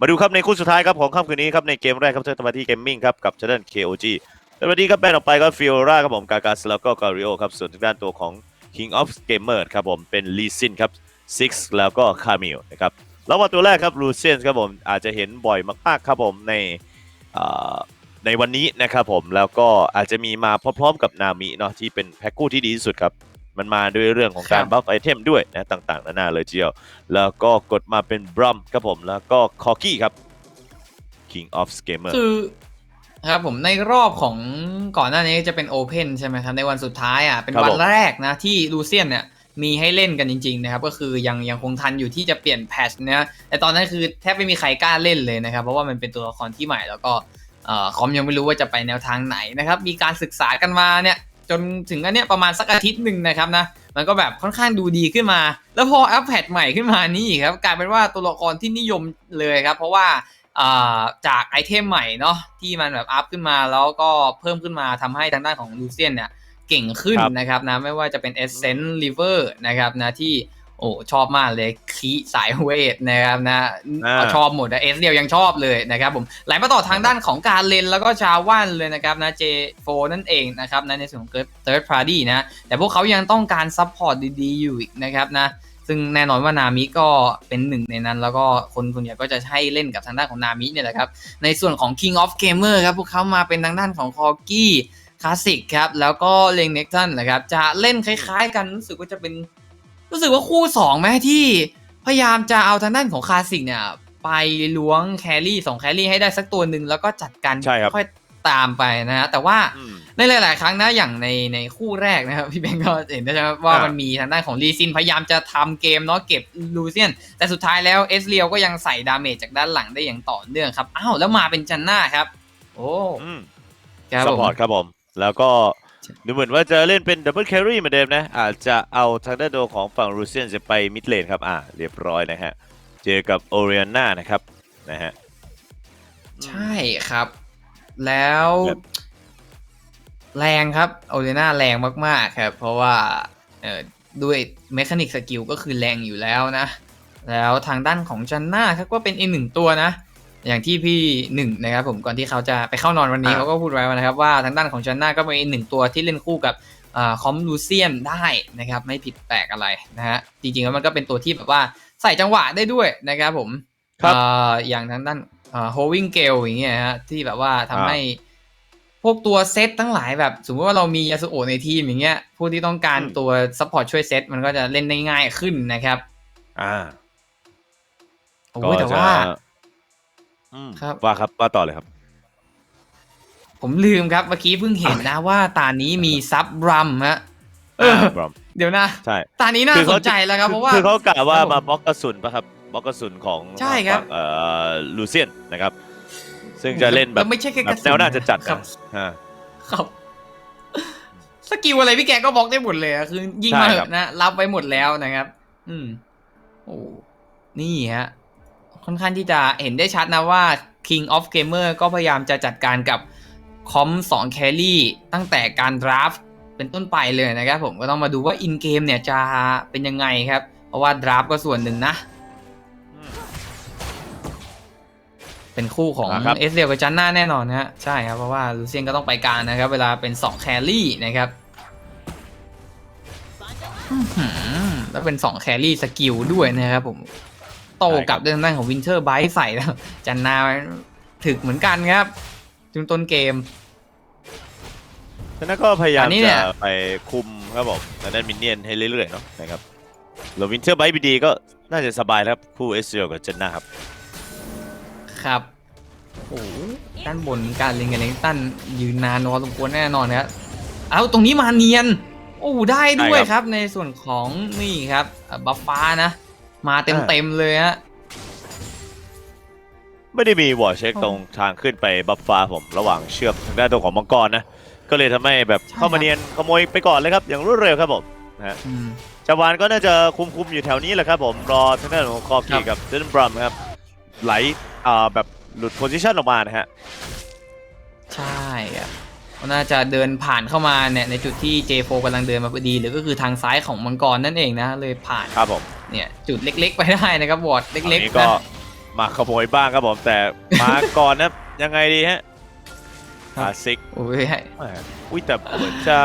มาดูครับในคู่สุดท้ายครับของค่ำคืนนี้ครับในเกมแรกครับเทอร์ตมาที่เกมมิ่งครับกับช anel KOG สวัสดีครับแบนออกไปก็ฟิโอราครับผมกากาสแล้วก็การิโอครับส่วนทางด้านตัวของ King of Gamer ครับผมเป็นลีซินครับซิกแล้วก็คามิลนะครับแล้วมาตัวแรกครับลูเซียนครับผมอาจจะเห็นบ่อยมากๆครับผมในในวันนี้นะครับผมแล้วก็อาจจะมีมาพร้อมๆกับนามิเนาะที่เป็นแพ็คคู่ที่ดีที่สุดครับ มันมาด้วยเรื่องของการครับบัฟไอเทมด้วยนะต่างๆนานาเลยทีเดียว แล้วก็กดมาเป็นบรัมครับผมแล้วก็คอกี้ครับ King of Gamer คือครับผมในรอบของก่อนหน้านี้จะเป็นโอเพนใช่ไหมครับในวันสุดท้ายอะเป็นครับวันผมแรกนะ ที่ลูเซียนเนี่ยมีให้เล่นกันจริงๆนะครับก็คือยังยังคงทันอยู่ที่จะเปลี่ยนแพทชนะแต่ตอนนั้นคือแทบไม่มีใครกล้าเล่นเลยนะครับ เพราะว่ามันเป็นตัวละครที่ใหม่แล้วก็เอ่อคอมยังไม่รู้ว่าจะไปแนวทางไหนนะครับ มีการศึกษากันมาเนี่ย จนถึงอันเนี้ยประมาณสักอาทิตย์หนึ่งนะครับนะมันก็แบบค่อนข้างดูดีขึ้นมา แล้วพออัปแพทใหม่ขึ้นมานี่อีกครับกลายเป็นว่าตัวละครที่นิยมเลยครับ เพราะว่าอ่าจากไอเทมใหม่เนาะที่มันแบบอัพขึ้นมาแล้วก็เพิ่มขึ้นมาทำให้ทางด้านของลูเซียนเนี่ยเก่งขึ้นครับนะครับนะไม่ว่าจะเป็น Essence River นะครับนะที่ โอ้ชอบมากเลยคีสายเวทนะครับนะอ่าชอบหมดเอสเดียวยังชอบเลยนะครับผมไหลมาต่อทางด้านของการเลนแล้วก็ชาวว่านเลยนะครับนะ J4 นั่นเองนะครับนะในส่วนของ Third Party นะแต่พวกเขายังต้องการซัพพอร์ตดีๆ อยู่อีกนะครับนะซึ่งแน่นอนว่านามิก็เป็นหนึ่งในนั้น แล้วก็คนส่วนใหญ่ก็จะให้เล่นกับทางด้านของนามิเนี่ยแหละครับ ในส่วนของ King of Gamer ครับ พวกเขามาเป็นทางด้านของคอกี้คลาสสิกครับ แล้วก็เลงเน็กตันนะครับ จะเล่นคล้ายๆกันรู้สึกว่าจะเป็น รู้สึกว่าคู่สองไหมที่พยายามจะเอาทางด้านของคลาสสิกเนี่ย ไปล้วงแครี่สองแครี่ให้ได้สักตัวหนึ่งแล้วก็จัดการใช่ครับค่อยตามไปนะฮะแต่ว่าอืมในหลาย ๆ ครั้งนะอย่างในในคู่แรกนะครับพี่เบนก็เห็นได้ใช่ไหมว่าอ่ามัมันมีทางด้านของลีซินพยายามจะทำเกมเนาะเก็บลูเซียน แต่สุดท้ายแล้วเอสเรียวก็ยังใส่ดาเมจจากด้านหลังได้อย่างต่อเนื่องครับอ้าวแล้วมาเป็นจันน่าครับ โอ้อืมครับซัพผมพอร์ตครับผม แล้วก็ ดูเหมือนว่าจะเล่นเป็นดับเบิลแครี่เหมือนเดิมนะ อาจจะเอาทางด้านโดของฝั่งรูเซียนจะไปมิดเลนครับ อ่า เรียบร้อยนะฮะ เจอกับโอเรียนานะครับ นะฮะ ใช่ครับ แล้วครับแรงครับโอเลน่าแรงมากๆครับ เพราะว่าเอ่อด้วยเมคานิกสกิลก็คือแรงอยู่แล้วนะ แล้วทางด้านของจันน่าครับก็เป็นอีกหนึ่งตัวนะ อย่างที่พี่หนึ่งนะครับผมก่อนที่เขาจะไปเข้านอนวันนี้อ่าเขาก็พูดไว้นะครับว่าทางด้านของจันน่าก็เป็นอีกหนึ่งตัวที่เล่นคู่กับอ่าคอมลูเซียนได้นะครับไม่ผิดแปลกอะไรนะฮะจริงๆแล้วมันก็เป็นตัวที่แบบว่าใส่จังหวะได้ด้วยนะครับผมครับอ่าอย่างทางด้านโฮวิงเกลอย่างเงี้ยฮะที่แบบว่าทำอ่าให้พวกตัวเซตทั้งหลายแบบ สมมติว่าเรามียาสุโอะในทีมอย่างเงี้ยผู้ที่ต้องการตัวซัพพอร์ตช่วยเซตมันก็จะเล่นได้ง่ายขึ้นนะครับ อ่าโอ้ยแต่ว่า อืมครับ ว่าครับว่าต่อเลยครับ ผมลืมครับเมื่อกี้เพิ่งเห็นนะว่าตานี้มีซับรัมฮะเออบรอมเดี๋ยวนะ ใช่ ตานี้น่าคือสเขานใจแล้วครับเพราะว่า คือเขากะว่าครับผมมาบล็อกกระสุนปะครับบล็อกกระสุนของใช่ครับ ฝั่งเอ่อลูเซียนนะครับ ซึ่งจะเล่นแบบล้วไม่ใช่แค่แบกระบสุแนวหน้าจะจัดครันะบฮะ ครับสกิลอะไรพี่แกก็บล็อกได้หมดเลยอะคือยิงมาใช่เหครับ อะนะรับไว้หมดแล้วนะครับ อืม โอ้นี่ฮะ ค่อนข้างที่จะเห็นได้ชัดนะว่า King of Gamer ก็พยายามจะจัดการกับคอม2แครี่ตั้งแต่การดราฟเป็นต้นไปเลยนะครับผมก็ต้องมาดูว่าอินเกมเนี่ยจะเป็นยังไงครับ เพราะว่าดราฟก็ส่วนหนึ่งนะอืมเป็นคู่ของอ่าครับเอสเรียกับจันน่าแน่นอนนะฮะใช่ครับ เพราะว่าลูเซียนก็ต้องไปกลารนะครับ เวลาเป็น 2 แครี่นะครับอื้อหือแล้วเป็น 2 แครี่สกิลด้วยนะครับผม โตกลับด้วยทางด้านของวินเทอร์ไบใส่แล้วจันนาถึกเหมือนกันครับจนต้นเกมฉะนั้นก็พยายามอันนี้เนี่จะย ไปคุมครับผมทางด้านมินเนี่ยนให้เรื่อยๆเนาะนะครับโรวินเทอร์ไบบีดีก็น่าจะสบายแล้วครับคู่เอสเซียกับเจนน่าครับ ครับโอ้โหด้านบนการเล่นกันเลงตันยืนนานนอนสมควรแน่นอนนะครับเอาตรงนี้มาเนียน โอ้ได้ด้วยใช่ครับ ครับในส่วนของนี่ครับบัฟฟ้านะ มาเต็มเต็มๆเลยฮะไม่ได้มีวอร์เช็คอ๋อตรงทางขึ้นไปบัฟฟ้าผมระหว่างเชือกทางด้านตัวของมังกรนะ ก็เลยทำให้แบบใช่เข้ามาครับเนียนขโมยไปก่อนเลยครับ อย่างรวดเร็วครับผมนะฮะอืมจาวานก็น่าจะคุมคุมๆอยู่แถวนี้แหละครับผมรอทางด้านของคอครักี้บกับเจนบรัมครับไหลอ่าแบบหลุดโพซิชันออกมานะฮะ ใช่ครับ ก็น่าจะเดินผ่านเข้ามาเนี่ยในจุดที่ J4 กำลังเดินมาพอดี หรือก็คือทางซ้ายของมังกรนั่นเองนะเลยผ่านครับผมเนี่ยจุดเล็ก ๆ ไปได้นะครับวอร์ดตอนเล็กนี้ๆก็นะมาขโมยบ้างครับผมแต่มาก่อนนะยังไงดีฮะครับอาซิกโอ้ยแหมอุ้ยแต่เหมือนจะ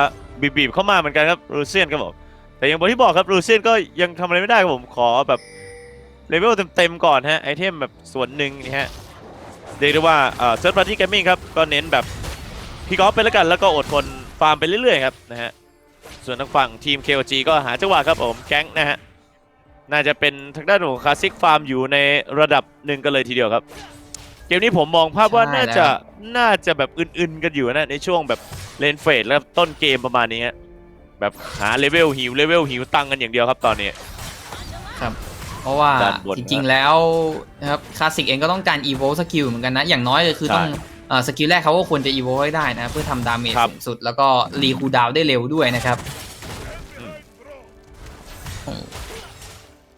บีบๆเข้ามาเหมือนกันครับรูเซียนครับผมแต่อย่างที่บอกครับรูเซียนก็ยังทำอะไรไม่ได้ครับผมขอแบบเลเวลเต็มๆก่อนฮะไอเทมแบบส่วนหนึ่งนี่ฮะเรียกได้ว่าเอ่อเซิร์ฟพาร์ตี้เกมมิ่งครับก็เน้นแบบ พี่กอล์ฟไปแล้วกันแล้วก็อดทนฟาร์มไปเรื่อยๆครับนะฮะส่วนทางฝั่งทีม KOG ก็หาจังหวะครับผมแก๊งนะฮะน่าจะเป็นทางด้านของคลาสสิกฟาร์มอยู่ในระดับหนึ่งกันเลยทีเดียวครับ เกมนี้ผมมองภาพว่าใช่น่าจะแล้วน่าจะแบบอื่นๆกันอยู่นะในช่วงแบบเลนเฟสแล้วต้นเกมประมาณนี้ฮะแบบหาเลเวลหิวเลเวลหิวตังค์กันอย่างเดียวครับตอนนี้เพราะว่าด้านบนจริงๆแล้วนะครับคลาสสิกเองก็ต้องการ evo สกิลเหมือนกันนะ อย่างน้อยเลยคือใช่ต้องเอ่อสกิลแรกเขาก็ควรจะ evo ให้ได้นะ เพื่อทำดาเมจครับ สูงสุด แล้วก็รีคูลดาวน์ได้เร็วด้วยนะครับอืมโอ้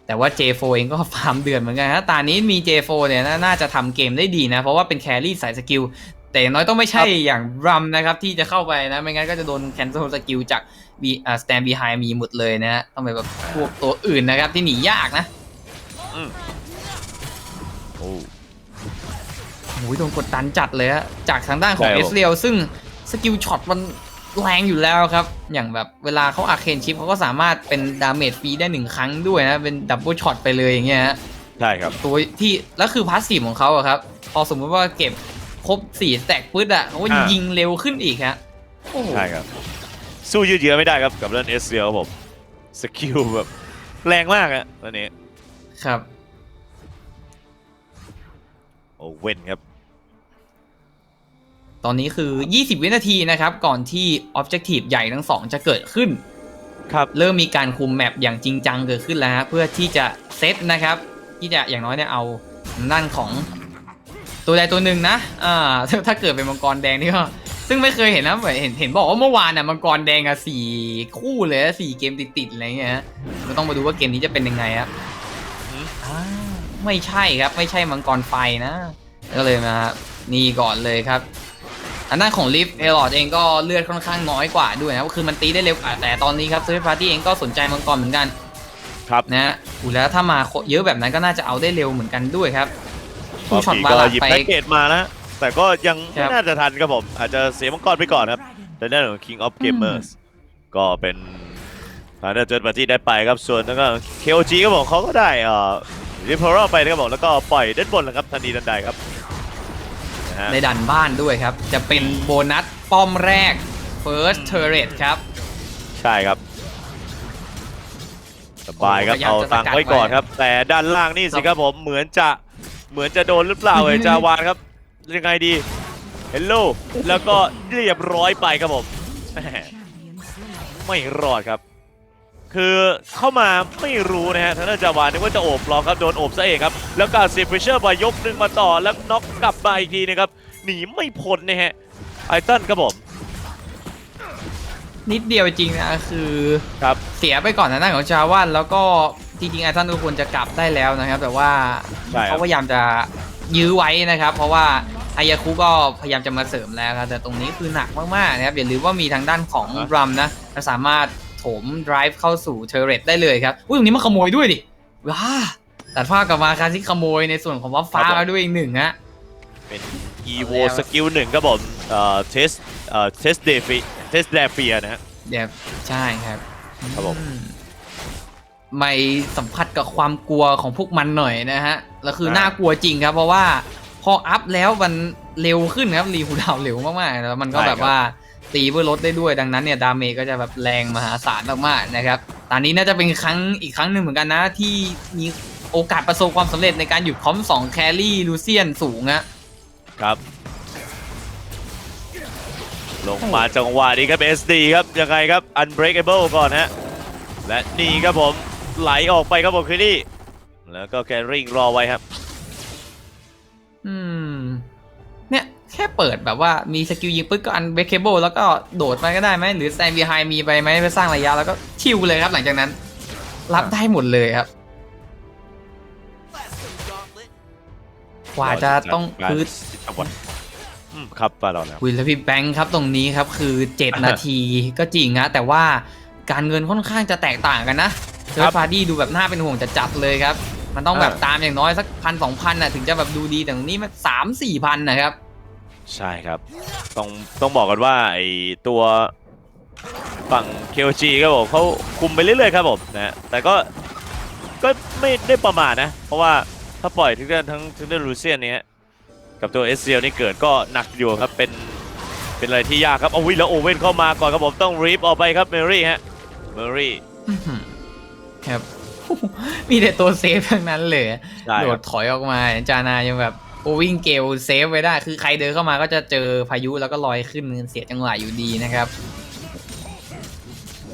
แต่ว่า J4 เองก็ฟาร์มเดือนเหมือนกันนะตานี้มี J4 เนี่ยน่าน่าจะทำเกมได้ดีนะ เพราะว่าเป็นแครี่สายสกิล แต่อย่างน้อยต้องไม่ใช่อย่างรัมนะครับ ที่จะเข้าไปนะ ไม่งั้นก็จะโดน cancel สกิลจาก B อ่า stand behind มีหมดเลยนะฮะต้องเป็นแบบพวกตัวอื่นนะครับที่หนียากนะ โอ้ โอ้ยโดนกดดันจัดเลยฮะจากทางด้านของใช่คเอรับสเรียลซึ่งสกิลช็อตมันแรงอยู่แล้วครับ อย่างแบบเวลาเขาอาเคนชิปเขาก็สามารถเป็นดาเมจฟรีได้หนึ่งครั้งด้วยนะ เป็นดับเบิลช็อตไปเลยอย่างเงี้ยฮะใช่ครับตัวที่แล้วคือพาสซีฟของเขาอะครับ พอสมมุติว่าเก็บครบสี่สแต็กปึ๊ดอะเขาก็อ่ายิยิงเร็วขึ้นอีกฮะโอ้โหใช่ครับ สู้ยืดเยื้อไม่ได้ครับกับเรื่องเอสเซียครับผมสกิลแบบแรงมากอะตอนนี้ครับ โอเว่นครับ ตอนนี้คือ 20 วินาทีนะครับ ก่อนที่ Objective ใหญ่ทั้งสองจะเกิดขึ้น ครับ เริ่มมีการคุมแมปอย่างจริงจังเกิดขึ้นแล้วฮะเพื่อที่จะเซตนะครับ ที่จะอย่างน้อยเนี่ยเอานั่นของตัวใดตัวหนึ่งนะอ่าถ้าถ้าเกิดเป็นมังกรแดงนี่ก็ซึ่งไม่เคยเห็นนะเหมือนเห็นเห็นบอกว่าเมื่อวานน่ะมังกรแดงอะสี่คู่เลยอะสี่เกมติดๆอะไรเงี้ยฮะก็ต้องมาดูว่าเกมนี้จะเป็นยังไงครับอืมอ่าไม่ใช่ครับไม่ใช่มังกรไฟนะ ก็เลยมานี่ก่อนเลยครับ อันด้านของลิฟเอลอดเองก็เลือดค่อนข้างน้อยกว่าด้วยนะคือมันตีได้เร็วกว่าแต่ตอนนี้ครับเซอร์พาร์ตี้เองก็สนใจมังกรเหมือนกันครับนะฮะอูแล้วถ้ามาเยอะแบบนั้นก็น่าจะเอาได้เร็วเหมือนกันด้วยครับบผู้อช็อตบีวาก็ลัดหยิบไปแพ็กเกจมานะแต่ก็ยังครัไม่บน่าจะทันครับผม อาจจะเสียมังกรไปก่อนครับแต่ด้านของ King of Gamers ก็เป็นทางด้านเจอร์ปาร์ตี้ได้ไปครับส่วนทางด้าน KOG ก็บอกเขาก็ได้เอ่อริพอร์ไปนะครับผมแล้วก็ปล่อยด้านบนแล้วครับทันทีทันใดครับนะ ฮะ ในดันบ้านด้วยครับ จะเป็นโบนัสป้อมแรก First Turret ครับ ใช่ครับ สบายครับ โอ้พยายามเอาจะตังค์สกัดไว้ก่อนไว้ครับ แต่ด้านล่างนี่สิครับผม เหมือนจะเหมือนจะโดนหรือเปล่าเอ่ยจาวานครับ ยังไงดีเฮลโลแล้วก็เรียบร้อยไปครับผมแหมไม่รอดครับ คือเข้ามาไม่รู้นะฮะทางด้านจาวานนึกว่าจะโอบรองครับ โดนโอบซะเองครับ แล้วการเซฟเฟเชอร์มายกหนึ่งมาต่อแล้วน็อกกลับมาอีกทีนะครับ หนีไม่พ้นนะฮะไอตันครับผม นิดเดียวจริงนะคือครับเสียไปก่อนทางด้านของชาวันแล้วก็จริงๆไอท่านทุกคนจะกลับได้แล้วนะครับ แต่ว่าใช่ครับ เขาพยายามจะยื้อไว้นะครับ เพราะว่าอายาคุก็พยายามจะมาเสริมแล้วครับแต่ตรงนี้คือหนักมากๆนะครับอย่าลืมว่ามีทางด้านของรัมนะสามารถโถม drive เข้าสู่เทเรตได้เลยครับ อุ้ยตรงนี้มันขโมยด้วยดิ ว้า ตัดภาพกลับมาคาซิขโมยในส่วนของวัฟฟ้าครับผมมาด้วยอีกหนึ่งฮะ เป็น evo แล้วสกิลหนึ่งครับผมเอ่อ test เอ่อ test d e f i test d e f i a นะฮะเดี๋ยวใช่ครับ ครับผมอืไม่สัมผัสกับความกลัวของพวกมันหน่อยนะฮะ แล้วคืออ่าน่ากลัวจริงครับ เพราะว่าพออัพแล้วมันเร็วขึ้นครับรีคูลดาวน์เร็วมากๆ แล้วมันก็แบบว่า ตีเพื่อลดได้ด้วยดังนั้นเนี่ยดาเมจก็จะแบบแรงมหาศาลมากๆนะครับตอนนี้น่าจะเป็นครั้งอีกครั้งหนึ่งเหมือนกันนะ ที่มีโอกาสประสบความสำเร็จในการหยุดคอมสองแครี่ลูเซียนสูงอะครับ ลงมาจังหวะนี้ครับ SD ครับ ยังไงครับ unbreakable ก่อนฮะ และนี่ครับผมไหลออกไปครับผมคือนี่ แล้วก็แกริ่งรอไว้ครับ แค่เปิดแบบว่ามีสกิลยิงปึ๊กก็อันเบรกเคเบิลแล้วก็โดดไปก็ได้ไหมหรือแซนบีไฮมีไปไหมไปสร้างระยะแล้วก็ชิวเลยครับ หลังจากนั้น รับได้หมดเลยครับกว่าจะต้องการคือจังหวะอืมครับไปแล้วแล้วคุยแล้วพี่แบงค์ครับตรงนี้ครับคือ 7 นาทีก็จริงนะแต่ว่าการเงินค่อนข้างจะแตกต่างกันนะเทอร์พาร์ดี้ดูแบบน่าเป็นห่วงจะจัดๆเลยครับ มันต้องแบบอ่าตามอย่างน้อยสักพันสองพันน่ะถึงจะแบบดูดีแต่ตรงนี้มันสามสี่พันนะครับ ใช่ครับ ต้องต้องบอกกันว่าไอตัวฝั่ง KOG ครับผมเขาคุมไปเรื่อยๆครับผมนะฮะแต่ก็ก็ไม่ได้ประมาทนะ เพราะว่าถ้าปล่อยทั้งเรื่องทั้งทั้งเรื่องลูเซียนเนี้ยกับตัวเอสเซียนี่เกิดก็หนักอยู่ครับเป็นเป็นอะไรที่ยากครับเอาวิแล้วโอเว่นเข้ามาก่อนครับผมต้องรีบออกไปครับเมรี่ฮะเมรี่อื้อหือครับมีแต่ตัวเซฟทั้งนั้นเลยใช่โดครัดบถอยออกมาจานายังแบบ โอวิ่งเกลเซฟไว้ได้ คือใครเดินเข้ามาก็จะเจอพายุแล้วก็ลอยขึ้นเสียจังหวะอยู่ดีนะครับ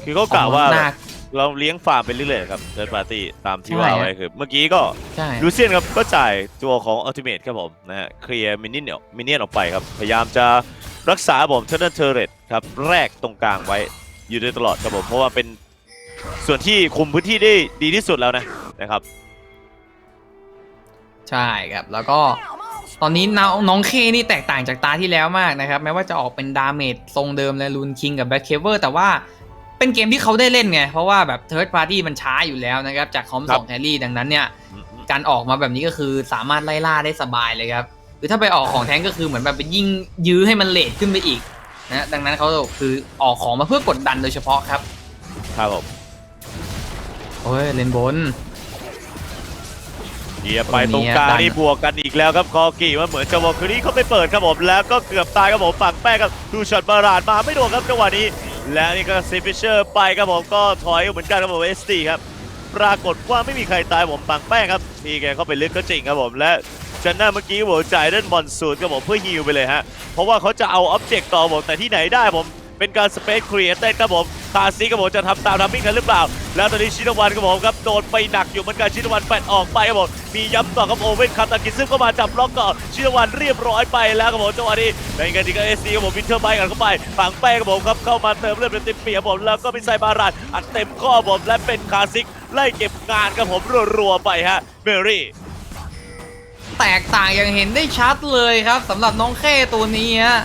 คือเขากล่าวว่า หนักเราเลี้ยงฟาร์มไปเรื่อยๆครับเดินปาร์ตี้ตามที่ใช่ว่าฮะไว้คือเมื่อกี้ก็ใช่ ลูเซียนครับก็จ่ายตัวของอัลติเมทครับผมนะฮะเคลียร์มินเนี่ยมินเนี่ยนออกไปครับ พยายามจะรักษาผมเทอร์เนเทอร์เรตครับแรกตรงกลางไว้อยู่โดยตลอดครับผม เพราะว่าเป็นส่วนที่คุมพื้นที่ได้ดีที่สุดแล้วนะนะครับ ใช่ครับ แล้วก็ ตอนนี้น้องน้องเคนี่แตกต่างจากตาที่แล้วมากนะครับ แม้ว่าจะออกเป็นดาเมจทรงเดิมเลยลูนคิงกับแบ็คเคเวอร์แต่ว่าเป็นเกมที่เขาได้เล่นไง เพราะว่าแบบเทิร์ดพาร์ตี้มันช้าอยู่แล้วนะครับ จากคอมครัสบองแครี่ดังนั้นเนี่ย การออกมาแบบนี้ก็คือสามารถไล่ล่าได้สบายเลยครับ หรือถ้าไปออกของแท้งก็คือเหมือนแบบไปยิ่งยื้อให้มันเลทขึ้นไปอีกนะดังนั้นเขาคือออกของมาเพื่อกดดันโดยเฉพาะครับ ครับผมโอ้ยเลนบน เหยียบไปตรงกลางนี่บวกกันอีกแล้วครับคอกี้ว่าเหมือนจะวอลคืนนี้เขาไปเปิดครับผมแล้วก็เกือบตายครับผมฝั่งแป้งครับดูช็อตบาราดมาไม่โดนครับจังหวะนี้ และนี่ก็ซิฟิเชอร์ไปครับผมก็ถอยเหมือนกันครับผมเอสตีครับปรากฏว่าไม่มีใครตายผมปังแป้งครับพี่แกเข้าไปลึกก็จริงครับผมและจันน่าเมื่อกี้ผมจ่ายเล่นบอลสูตรครับผมเพื่อฮิวไปเลยฮะเพราะว่าเขาจะเอาอ็อบเจกต์ต่อผมแต่ที่ไหนได้ผมเป็นการสเปซครีเอเต็ดครับผมคาซิครับผมจะทำตามทัมมิ่งกันหรือเปล่า แล้วตอนนี้ชินวันครับผมครับโดนไปหนักอยู่เหมือนกันชินวันแปดออกไปครับผมมีย้ำต่อครับโอเว่นคาตากิซึ่งก็มาจับล็อกก่อนชินวันเรียบร้อยไปแล้วครับผมจังหวะนี้ในกันดีก็เอซีครับผมวินเทอร์ไบกันเข้าไปฝังแป้งครับผมครับเข้ามาเติมเลือดเป็นเต็มเปียครับผมแล้วก็มีไซบารันอัดเต็มข้อผมและเป็นคาซิกไล่เก็บงานครับผมรัวๆไปฮะเมรี่แตกต่างอย่างเห็นได้ชัดเลยครับสำหรับน้องแค่ตัวนี้ฮะ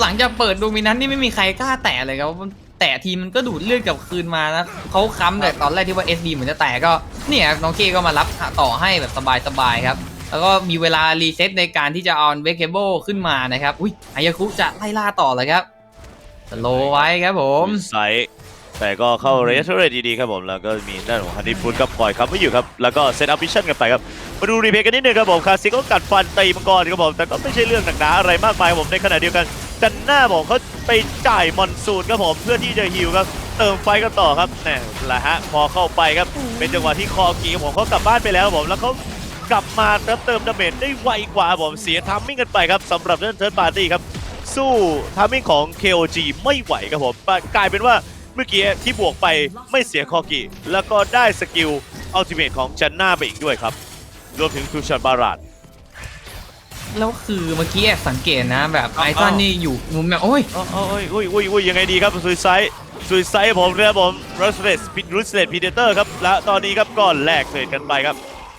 หลังจากเปิดโดมินันนี่ไม่มีใครกล้าแตะเลยครับมัน แต่ทีมมันก็ดูดเลือดกลับคืนมานะเขาค้ำแต่ตอนแรกที่ว่า SD เหมือนจะแตกก็เนี่ยน้องเคก็มารับต่อให้แบบสบายๆครับ แล้วก็มีเวลารีเซ็ตในการที่จะเอาเวกเคเบิลขึ้นมานะครับ อุ้ยอายาคุจะไล่ล่าต่อเลยครับสโลไว้ครับผมไซส์ แต่ก็เข้าเรสเรทดีๆครับผมแล้วก็มีด้านของฮันนี่ฟูดกับปล่อยครับไม่อยู่ครับแล้วก็เซตอัพมิชชั่นกันไปครับมาดูรีเพย์กันนิดนึงครับผมคาซิก็กัดฟันตีมังกรครับผมแต่ก็ไม่ใช่เรื่องหนักหนาอะไรมากมายครับผมในขณะเดียวกันจันหน้าบอกเขาไปจ่ายมอนซูนครับผมเพื่อที่จะฮิวครับเติมไฟกันต่อครับแน่แหละฮะพอเข้าไปครับเป็นจังหวะที่คอกีครับผมเขากลับบ้านไปแล้วครับผมแล้วเขากลับมาเติมเติมดาเมจได้ไวกว่าครับผมเสียทัมมิ่งกันไปครับสำหรับเรื่องเทิร์นปาร์ตี้ครับสู้ทามมิ่งของ KOG ไม่ไหวครับผมกลายเป็นว่า เมื่อกี้ที่บวกไปไม่เสียคอกิแล้วก็ได้สกิลอัลติเมทของจันน่าไปอีกด้วยครับ รวมถึงทูชันบาราด แล้วคือเมื่อกี้แอบสังเกตนะแบบอ้าวไอซันนี่อยู่มุมแบบโอ้ยโอ้ยอุ้ยอุ้ยอุ้ยยังไงดีครับซุยไซด์ซุยไซด์ผมนะครับผมรัสเลสพิรัสเลสพีเดเตอร์ครับ และตอนนี้ครับก็แลกเทรดกันไปครับ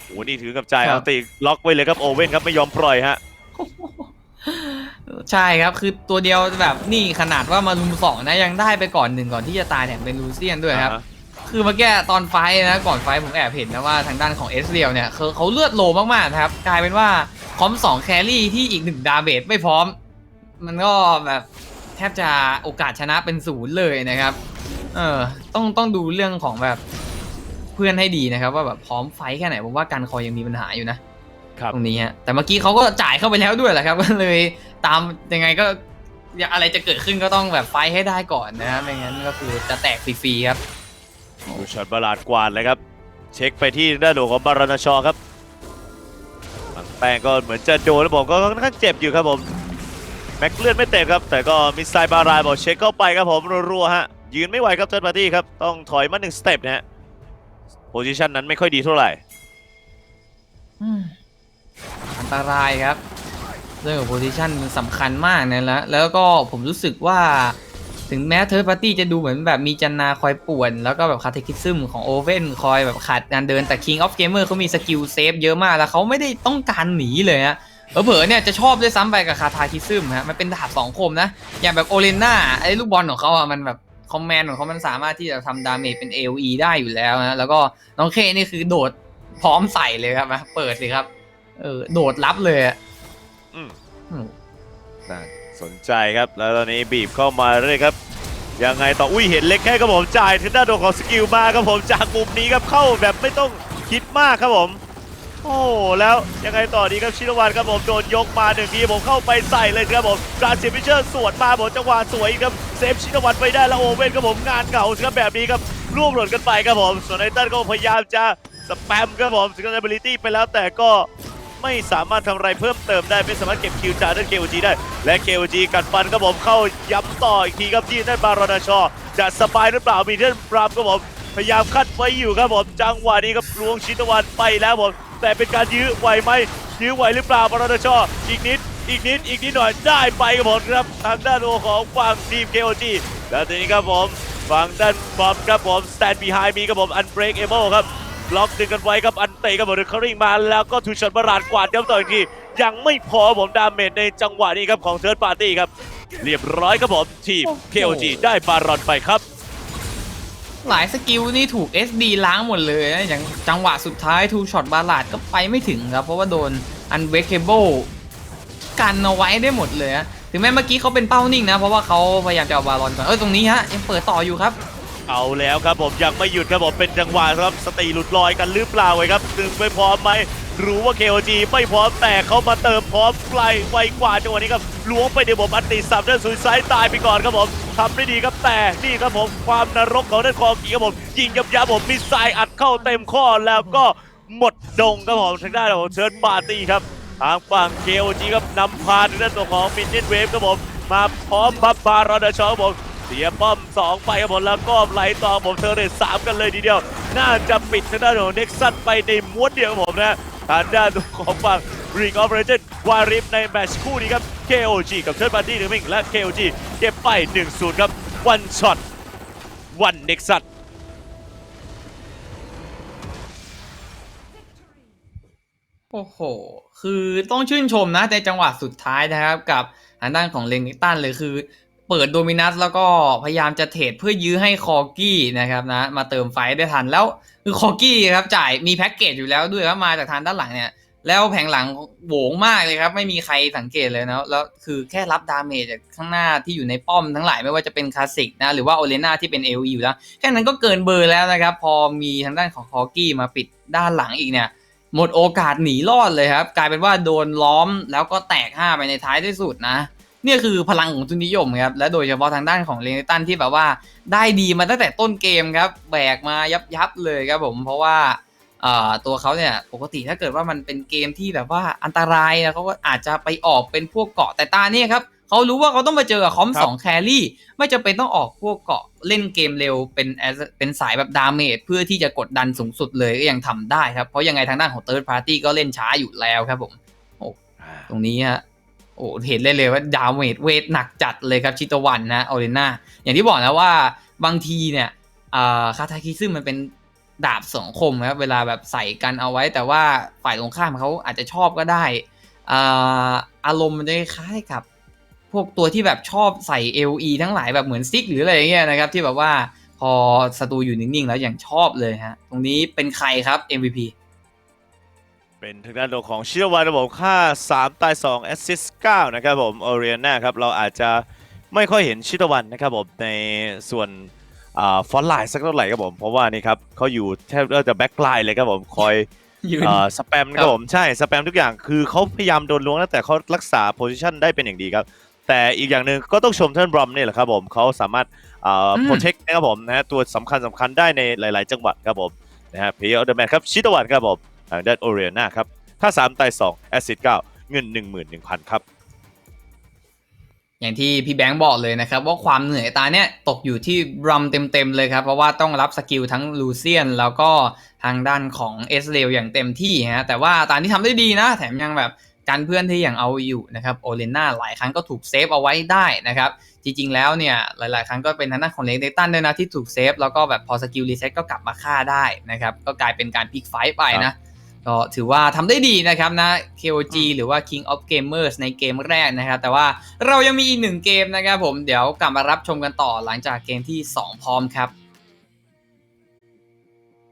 โอ้นี่ถือกับใจครัอับลติล็อกไว้เลยครับโอเว่นครับไม่ยอมปล่อยฮะ ใช่ครับคือตัวเดียวแบบนี่ขนาดว่ามาลุมสองนะยังได้ไปก่อนหนึ่งก่อนที่จะตายแถมเป็นลูเซียนด้วยครับอ่าฮะคือเมื่อกี้ตอนไฟท์นะก่อนไฟท์ผมแอบเห็นนะว่าทางด้านของเอสเรียลเนี่ยเขาเขาเลือดโลมากๆนะครับ กลายเป็นว่าพร้อมสองแครี่ที่อีกหนึ่งดาเบจไม่พร้อม มันก็แบบแทบจะโอกาสชนะเป็นศูนย์เลยนะครับ เออต้องต้องดูเรื่องของแบบเพื่อนให้ดีนะครับ ว่าแบบพร้อมไฟท์แค่ไหนผมว่าการคอยยังมีปัญหาอยู่นะครับ ตรงนี้ฮะแต่เมื่อกี้เขาก็จ่ายเข้าไปแล้วด้วยแหละครับก็เลยตามยังไงก็อย่าอะไรจะเกิดขึ้นก็ต้องแบบไฟท์ให้ได้ก่อนนะครับไม่งั้นก็คือจะแตกฟรีๆครับทูชันบาราดกวาดเลยครับ เช็คไปที่ด้านหลังของบารานาชอครับหลังแป้งก็เหมือนจะโดนแล้วผมก็ค่อนข้างเจ็บอยู่ครับผมแม็กเลือดไม่เต็มครับ แต่ก็มิสไซล์บารายบอกเช็คเข้าไปครับผมรัวๆฮะยืนไม่ไหวครับเทิร์นปาร์ตี้ครับต้องถอยมาหนึ่งสเต็ปนะฮะโพซิชันนั้นไม่ค่อยดีเท่าไหร่อืมอัน ตรายครับ เรื่องของโพซิชันมันสำคัญมากนะแล้วแล้วก็ผมรู้สึกว่าถึงแม้เธอร์ปาร์ตี้จะดูเหมือนแบบมีจันนาคอยป่วน แล้วก็แบบคาเทคิซึมของโอเว่นคอยแบบขาดการเดินแต่ King of Gamer เขามีสกิลเซฟเยอะมากแล้วเขาไม่ได้ต้องการหนีเลยฮะเผลอๆเนี่ยจะชอบด้วยซ้ำไปกับคาทาคิซึมฮะมันเป็นดาบสองคมนะ อย่างแบบโอเลน่าไอ้ลูกบอลของเขาอะมันแบบคอมแมนของเขามันสามารถที่จะทำดาเมจเป็น AOE ได้อยู่แล้วนะแล้วก็น้องเคนี่คือโดดพร้อมใส่เลยครับมาเปิดสิครับ เออโดดรับเลยอะอืม อืมน่าสนใจครับ แล้วตอนนี้บีบเข้ามาเรื่อยครับ ยังไงต่อ อุ้ยเห็นเล็กแค่ครับผมจ่ายทางด้านของสกิลมาครับผมจากมุมนี้ครับเข้าแบบไม่ต้องคิดมากครับผม โอ้แล้วยังไงต่อดีครับชินวันครับผมโดนยกมาหนึ่งทีผมเข้าไปใส่เลยครับผมกราเซฟิเชอร์สวนมาผมจังหวะสวยครับ เซฟชินวันไปได้แล้วโอเว่นครับผมงานเก่าครับแบบนี้ครับร่วมหล่นกันไปครับผมส่วนไนตันก็พยายามจะสแปมครับผมสิงเกิลเบลิตี้ไปแล้วแต่ก็ ไม่สามารถทำอะไรเพิ่มเติมได้ไม่สามารถเก็บคิวจากด้านเคโอจีได้ และเคโอจีกัดฟันครับผมเข้าย้ำต่ออีกทีครับที่ด้านบารอนชอจะสปายหรือเปล่ามีเท่านบรามครับผมพยายามคัดไว้อยู่ครับผมจังหวะนี้ครับลวงชินวันไปแล้วผมแต่เป็นการยื้อไหวไหมยื้อไหวหรือเปล่าบารอนชออีกนิดอีกนิดอีกนิดหน่อยได้ไปครับผมครับทางด้านโอของฝั่งทีมเคโอจีแล้วทีนี้ครับผมฝั่งด้านบอมครับผม stand behind มีครับผม unbreakable ครับ ล็อกดึงกันไว้ครับอันเตะครับผมเคอริงมาแล้วก็ทูช็อตบารานกวาดย้ำต่ออีกทียังไม่พอผมดาเมจในจังหวะนี้ครับของเทิร์ดปาร์ตี้ครับ เรียบร้อยครับผมทีม KOG ได้บารอนไปครับ หลายสกิลนี่ถูก SD ล้างหมดเลยนะอย่างจังหวะสุดท้ายทูช็อตบาลาดก็ไปไม่ถึงครับ เพราะว่าโดน Unbreakable กันเอาไว้ได้หมดเลยนะถึงแม้เมื่อกี้เขาเป็นเป้านิ่งนะ เพราะว่าเขาพยายามจะเอาบาลอนก่อนเออตรงนี้ฮะยังเปิดต่ออยู่ครับ เอาแล้วครับผมยังไม่หยุดครับผมเป็นจังหวะครับสติหลุดลอยกันหรือเปล่าไว้ครับถึงไม่พร้อมไหมรู้ว่า KOG ไม่พร้อมแต่เขามาเติมพร้อมไกลไวกว่าจังหวะนี้ครับล้วงไปในผมอันติสับด้านสุดซ้ายตายไปก่อนครับผมทำได้ดีครับแต่นี่ครับผมความนรกของด้านคอกีครับผมยิงยับยับผมมีสายอัดเข้าเต็มข้อแล้วก็หมดดงครับผมทางด้านของเชิญปาร์ตี้ครับทางฝั่ง KOG ครับนำพาทางด้านตัวของมินเนนเวฟครับผมมาพร้อมพับบารอดชอครับผม สียป้อม 2 ไปครับผมแล้วก็ไหลต่อผมเทอร์เรสามกันเลยทีเดียว น่าจะปิดทางด้านของเน็กซัสไปในม้วนเดียวผมนะทางด้านของฝั่ง Ring of Legends วาริฟในแมตช์คู่นี้ครับ KOG กับเชิร์บันดี้หนึ่งมิงและ KOG เก็บไป 1-0 ครับ one shot one Nexus โอ้โห คือต้องชื่นชมนะในจังหวะสุดท้ายนะครับ กับทางด้านของเลงนิตันเลยคือ เปิดโดมินัสแล้วก็พยายามจะเทรดเพื่อยื้อให้คอกี้นะครับนะมาเติมไฟได้ทันแล้วคือคอกี้ครับจ่ายมีแพ็กเกจอยู่แล้วด้วยครับมาจากทางด้านหลังเนี่ยแล้วแผงหลังโหวงมากเลยครับ ไม่มีใครสังเกตเลยนะแล้วคือแค่รับดาเมจจากข้างหน้าที่อยู่ในป้อมทั้งหลายไม่ว่าจะเป็นคลาสสิกนะหรือว่าโอเลนาที่เป็นเอลอยู่แล้วแค่นั้นก็เกินเบอร์แล้วนะครับ พอมีทางด้านของคอกี้มาปิดด้านหลังอีกเนี่ยหมดโอกาสหนีรอดเลยครับ กลายเป็นว่าโดนล้อมแล้วก็แตกห้าไปในท้ายที่สุดนะ เนี่ยคือพลังของทุนนิยมครับและโดยเฉพาะทางด้านของเลนตันที่แบบว่าได้ดีมาตั้งแต่ต้นเกมครับแบกมายับยับๆเลยครับผมเพราะว่าเอ่อตัวเขาเนี่ยปกติถ้าเกิดว่ามันเป็นเกมที่แบบว่าอันตรายนะเขาก็อาจจะไปออกเป็นพวกเกาะแต่ตาเนี่ยครับเขารู้ว่าเขาต้องมาเจอกับคอมครับสองแครี่ไม่จำเป็นต้องออกพวกเกาะเล่นเกมเร็วเป็น as- เป็นสายแบบดาเมจเพื่อที่จะกดดันสูงสุดเลยก็ยังทำได้ครับ เพราะยังไงทางด้านของ third party ก็เล่นช้าอยู่แล้วครับผมตรงนี้ฮะ โอ้เห็นเลยเลยว่าดาวเมจเวทหนักจัดเลยครับชิตวันนะออเรน่าอย่างที่บอกนะว่าบางทีเนี่ยคาทาคิซึมันเป็นดาบสองคมครับเวลาแบบใส่กันเอาไว้ แต่ว่าฝ่ายตรงข้ามเขาอาจจะชอบก็ได้อารมณ์มันจะคล้ายกับ พวกตัวที่แบบชอบใส่ LE ทั้งหลายแบบเหมือนซิกหรืออะไรอย่างเงี้ยนะครับ ที่แบบว่าพอศัตรูอยู่นิ่งๆ แล้วอย่างชอบเลยฮะตรงนี้เป็นใครครับ MVP เป็นทางด้านของชิรวันระบบค่า 3 ตาย 2 แอสซิสต์9นะครับผมโอเรียนาครับ เราอาจจะไม่ค่อยเห็นชิตวันนะครับผม ในส่วนฟอนต์ไลน์สักเท่าไหร่ครับผม เพราะว่านี่ครับเขาอยู่แทบจะแบ็กไลน์เลยครับผม คอยยืนเอ่อสแปมนะครับผม ใช่ สแปมทุกอย่างคือเขาพยายามโดนล้วงนะแต่เขารักษาโพซิชันได้เป็นอย่างดีครับ แต่อีกอย่างหนึ่งก็ต้องชมท่านบรอมเนี่ยแหละครับผมเขาสามารถเอ่ออืมโปรเทคนะครับผมนะฮะตัวสำคัญสำคัญได้ในหลาย ๆ จังหวัดครับผมนะฮะเพย์ออเดอร์แมนครับชิตวันครับผม ทางด้านโอเรียนาครับค่า3ตาย2แอซิด9เงิน 11,000ครับอย่างที่พี่แบงค์บอกเลยนะครับ ว่าความเหนื่อยตาเนี่ยตกอยู่ที่รัมเต็มๆเลยครับ เพราะว่าต้องรับสกิลทั้งลูเซียน แล้วก็ทางด้านของเอสเรลอย่างเต็มที่ฮะแต่ว่าตาที่ทำได้ดีนะ แถมยังแบบกันเพื่อนที่อย่างเอาอยู่นะครับโอเลน่าหลายครั้งก็ถูกเซฟเอาไว้ได้นะครับ จริงๆแล้วเนี่ยหลายๆ ครั้งก็เป็นทางด้านของเลนเดตันด้วยนะที่ถูกเซฟแล้วก็แบบพอสกิลรีเซ็ตก็กลับมาฆ่าได้นะครับก็กลายเป็นการพลิกไฟต์ไปนะ ก็ถือว่าทำได้ดีนะครับนะ KOG หรือว่า King of Gamers ในเกมแรกนะครับ แต่ว่าเรายังมีอีกหนึ่งเกมนะครับผม เดี๋ยวกลับมารับชมกันต่อหลังจากเกมที่ 2 พร้อมครับ